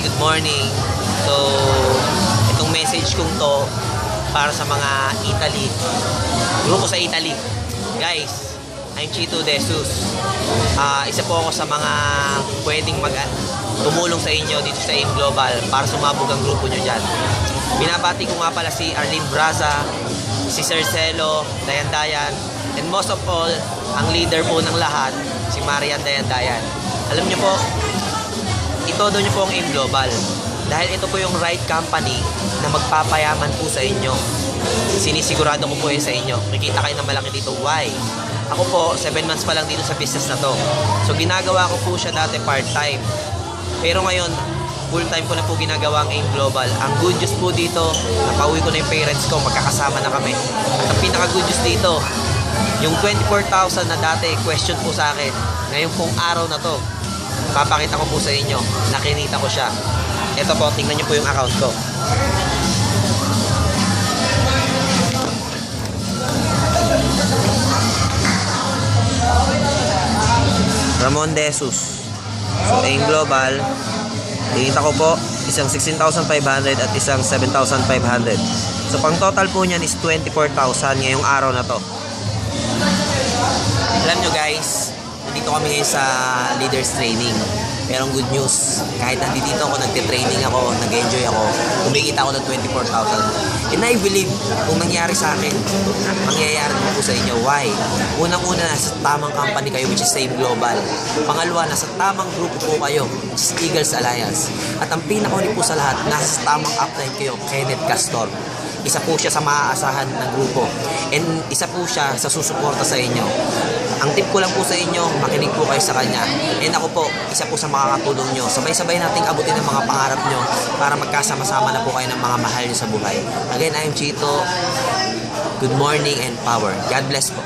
Hi, good morning. So, itong message kong to para sa mga Italy. Grupo sa Italy. Guys, I'm Chito De Jesus. Ah, isa po ako sa mga pwedeng mag tumulong sa inyo dito sa AIM Global para sumabog ang grupo nyo dyan. Binabati ko nga pala si Arlene Braza, si Sir Celo, Dayan Dayan, and most of all, ang leader po ng lahat, si Marian Dayan Dayan. Alam niyo po, itodo niyo po ang AIM Global. Dahil ito po yung right company na magpapayaman po sa inyo. Sinisigurado ko po yun sa inyo. Makikita kayo ng malaki dito. Why? Ako po, 7 months pa lang dito sa business na to. So ginagawa ko po siya dati part-time. Pero ngayon, full-time ko na po ginagawa ang AIM Global. Ang good news po dito, napauwi ko na yung parents ko, magkakasama na kami. At ang pinaka-good news dito, yung 24,000 na dati, question po sa akin, ngayon pong araw na to, papakita ko po sa inyo, nakinita ko siya. Ito po, tingnan niyo po yung account ko. Ramon De Jesus. So, AIM Global, Kinita ko po, isang 16,500 at isang 7,500. So, pang total po niyan is 24,000 ngayong araw na to. Alam nyo guys, nandito kami sa leaders training. Pero ang good news, kahit nandito ako, nagte-training ako, nag-enjoy ako, kumikita ako ng 24,000. And I believe, kung nangyari sa akin, mangyayari naman po sa inyo. Why? Unang-una, nasa tamang company kayo, which is Save Global. Pangalawa, nasa tamang grupo po kayo, which is Eagles Alliance. At ang pinakahuli po sa lahat, nasa tamang upline kayo, Kenneth Castor isa po siya sa maaasahan ng grupo. And isa po siya sa susuporta sa inyo. Ang tip ko lang po sa inyo, makinig po kayo sa kanya. And ako po, isa po sa makakatulong nyo. Sabay-sabay nating abutin ang mga pangarap nyo para magkasama-sama na po kayo ng mga mahal nyo sa buhay. Again, I'm Chito. Good morning and power. God bless po.